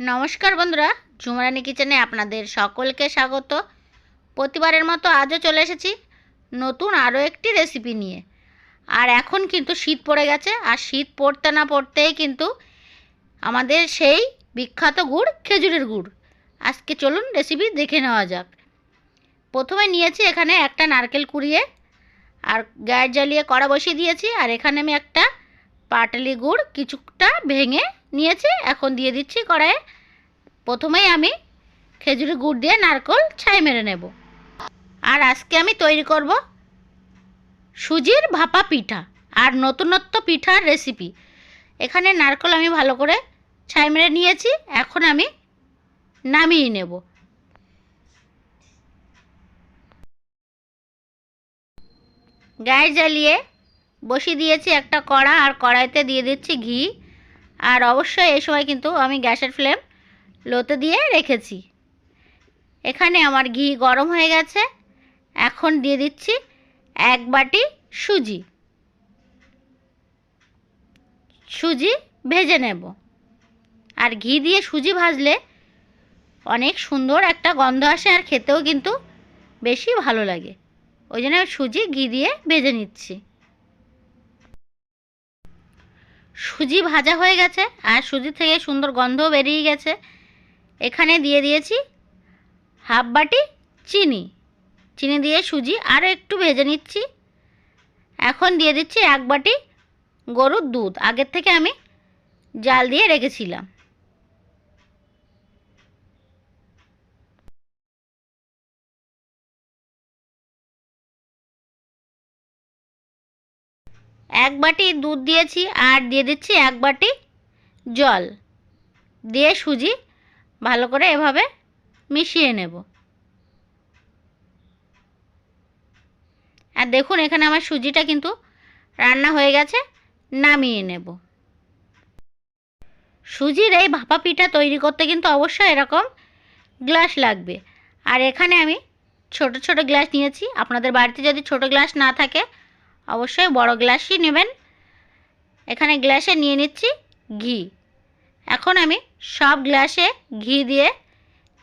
নমস্কার বন্ধুরা, ঝুমরানি কিচেনে আপনাদের সকলকে স্বাগত। প্রতিবারের মতো আজও চলে এসেছি নতুন আরও একটি রেসিপি নিয়ে। আর এখন কিন্তু শীত পড়ে গেছে, আর শীত পড়তে না পড়তেই কিন্তু আমাদের সেই বিখ্যাত গুড়, খেজুরের গুড়। আজকে চলুন রেসিপি দেখে নেওয়া যাক। প্রথমে নিয়েছি এখানে একটা নারকেল কুড়িয়ে, আর গ্যাস জ্বালিয়ে কড়া বসিয়ে দিয়েছি, আর এখানে আমি একটা পাটালি গুড় কিছুটা ভেঙে নিয়েছি, এখন দিয়ে দিচ্ছি কড়াইয়ে। প্রথমেই আমি খেজুরি গুড় দিয়ে নারকল ছাই মেরে নেব। আর আজকে আমি তৈরি করব সুজির ভাপা পিঠা আর নতুনত্ব পিঠার রেসিপি। এখানে নারকল আমি ভালো করে ছাই মেরে নিয়েছি, এখন আমি নামিয়ে নেব। গায়ে জ্বালিয়ে বসিয়ে দিয়েছি একটা কড়া, আর কড়াইতে দিয়ে দিচ্ছি ঘি। আর অবশ্যই এই সময় কিন্তু আমি গ্যাসের ফ্লেম লোতে দিয়ে রেখেছি। এখানে আমার ঘি গরম হয়ে গেছে। এখন দিয়ে দিচ্ছি এক বাটি সুজি। সুজি ভেজে নেব। আর ঘি দিয়ে সুজি ভাজলে অনেক সুন্দর একটা গন্ধ আসে আর খেতেও কিন্তু বেশি ভালো লাগে। ওই জন্য সুজি, ঘি দিয়ে ভেজে নিচ্ছি। সুজি ভাজা হয়ে গেছে আর সুজি থেকে সুন্দর গন্ধ বেরিয়ে গেছে। এখানে দিয়ে দিয়েছি হাফ বাটি চিনি। চিনি দিয়ে সুজি আরও একটু ভেজে নিচ্ছি। এখন দিয়ে দিচ্ছি এক বাটি গরুর দুধ। আগের থেকে আমি জাল দিয়ে রেখেছিলাম। এক বাটি দুধ দিয়েছি আর দিয়ে দিচ্ছি এক বাটি জল। দিয়ে সুজি ভালো করে এভাবে মিশিয়ে নেব। আর দেখুন, এখানে আমার সুজিটা কিন্তু রান্না হয়ে গেছে, নামিয়ে নেব। সুজির এই ভাপা পিঠা তৈরি করতে কিন্তু অবশ্যই এরকম গ্লাস লাগবে। আর এখানে আমি ছোট ছোট গ্লাস নিয়েছি। আপনাদের বাড়িতে যদি ছোট গ্লাস না থাকে অবশ্যই বড় গ্লাসই নেবেন। এখানে গ্লাসে নিয়ে নিচ্ছি ঘি। এখন আমি সব গ্লাসে ঘি দিয়ে,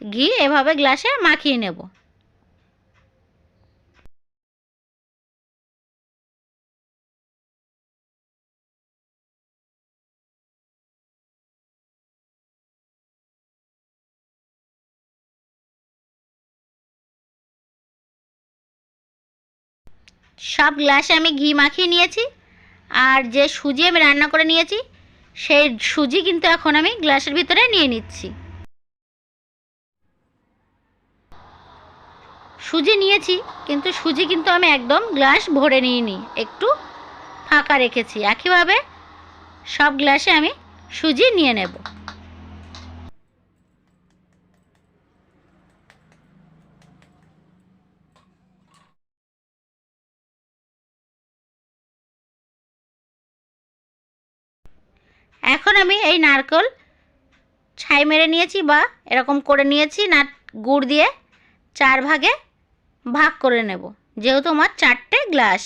ঘি এভাবে গ্লাসে মাখিয়ে নেব। সব গ্লাসে আমি ঘি মাখিয়ে নিয়েছি, আর যে সুজি আমি রান্না করে নিয়েছি, সেই সুজি কিন্তু এখন আমি গ্লাসের ভিতরে নিয়ে নিচ্ছি। সুজি নিয়েছি, কিন্তু সুজি কিন্তু আমি একদম গ্লাস ভরে নিইনি, একটু ফাঁকা রেখেছি। একইভাবে সব গ্লাসে আমি সুজি নিয়ে নেব। এখন আমি এই নারকল ছাই মেরে নিয়েছি বা এরকম করে নিয়েছি না গুড় দিয়ে চার ভাগে ভাগ করে নেব। যেহেতু আমার চারটে গ্লাস।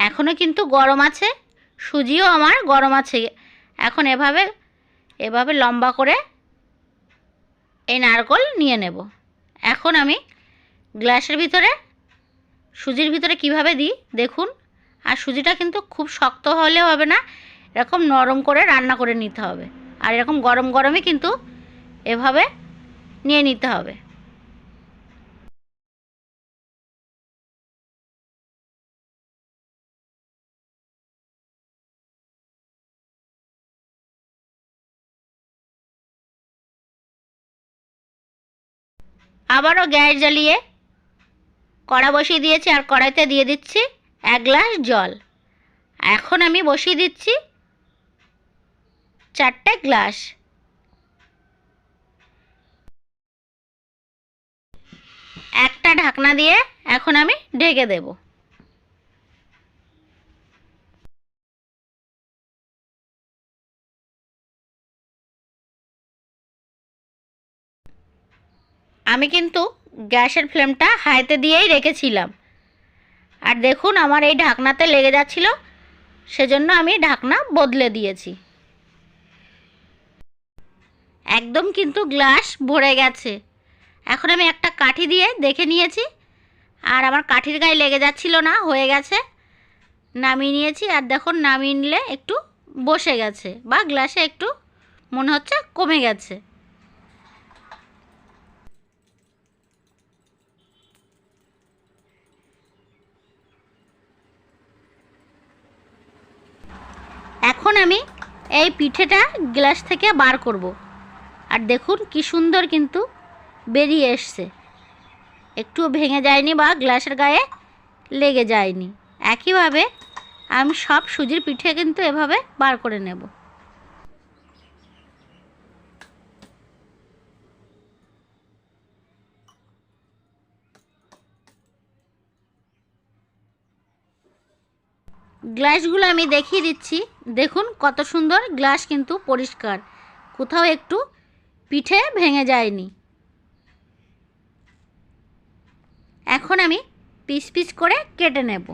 এখনও কিন্তু গরম আছে, সুজিও আমার গরম আছে। এখন এভাবে এভাবে লম্বা করে এই নারকল নিয়ে নেব। এখন আমি গ্লাসের ভিতরে সুজির ভিতরে কীভাবে দিই? দেখুন। আর সুজিটা কিন্তু খুব শক্ত হলে হবে না, এরকম নরম করে রান্না করে নিতে হবে। আর এরকম গরম গরমে কিন্তু এভাবে নিয়ে নিতে হবে। আবারও গ্যাস জ্বালিয়ে কড়া বসিয়ে দিয়েছি আর কড়াইতে দিয়ে দিচ্ছি এক গ্লাস জল। এখন আমি বসিয়ে দিচ্ছি চারটে গ্লাস। একটা ঢাকনা দিয়ে এখন আমি ঢেকে দেব। আমি কিন্তু গ্যাসের ফ্লেমটা হাইতে দিয়েই রেখেছিলাম। আর দেখুন, আমার এই ঢাকনাতে লেগে যাচ্ছিল, সেজন্য আমি ঢাকনা বদলে দিয়েছি। একদম কিন্তু গ্লাস ভরে গেছে। এখন আমি একটা কাঠি দিয়ে দেখে নিয়েছি, আর আমার কাঠির গায়ে লেগে যাচ্ছিল না, হয়ে গেছে। নামিয়ে নিয়েছি, আর দেখুন, নামিয়ে নিলে একটু বসে গেছে, বা গ্লাসে একটু, মনে হচ্ছে কমে গেছে। এখন আমি এই পিঠেটা গ্লাস থেকে বার করব। আর দেখুন কি সুন্দর কিন্তু বেরিয়ে এসছে। একটু ভেঙে যায়নি বা গ্লাসের গায়ে লেগে যায়নি। একইভাবে আমি সব সুজির পিঠে কিন্তু এভাবে বার করে নেব। গ্লাসগুলো আমি দেখিয়ে দিচ্ছি। দেখুন কত সুন্দর গ্লাস কিন্তু পরিষ্কার। কোথাও একটু পিঠে ভেঙে যায়নি। এখন আমি পিস পিস করে কেটে নেব।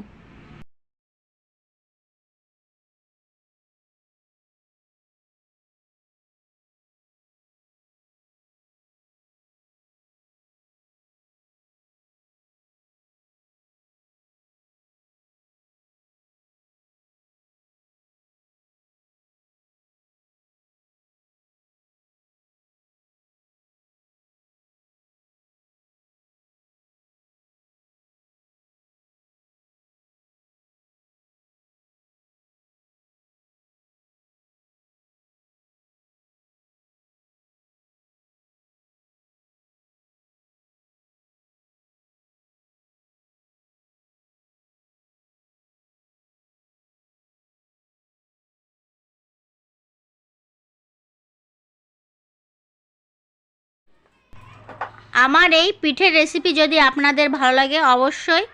আমার এই পিঠের রেসিপি যদি আপনাদের ভালো লাগে, অবশ্যই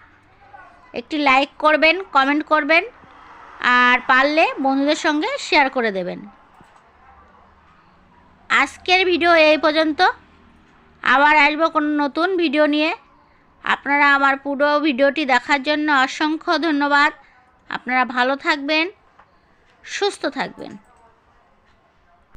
একটি লাইক করবেন কমেন্ট করবেন, আর পারলে বন্ধুদের সঙ্গে শেয়ার করে দেবেন। আজকের ভিডিও এই পর্যন্ত। আবার আসব কোনো নতুন ভিডিও নিয়ে। আপনারা আমার পুরো ভিডিওটি দেখার জন্য অসংখ্য ধন্যবাদ। আপনারা ভালো থাকবেন, সুস্থ থাকবেন।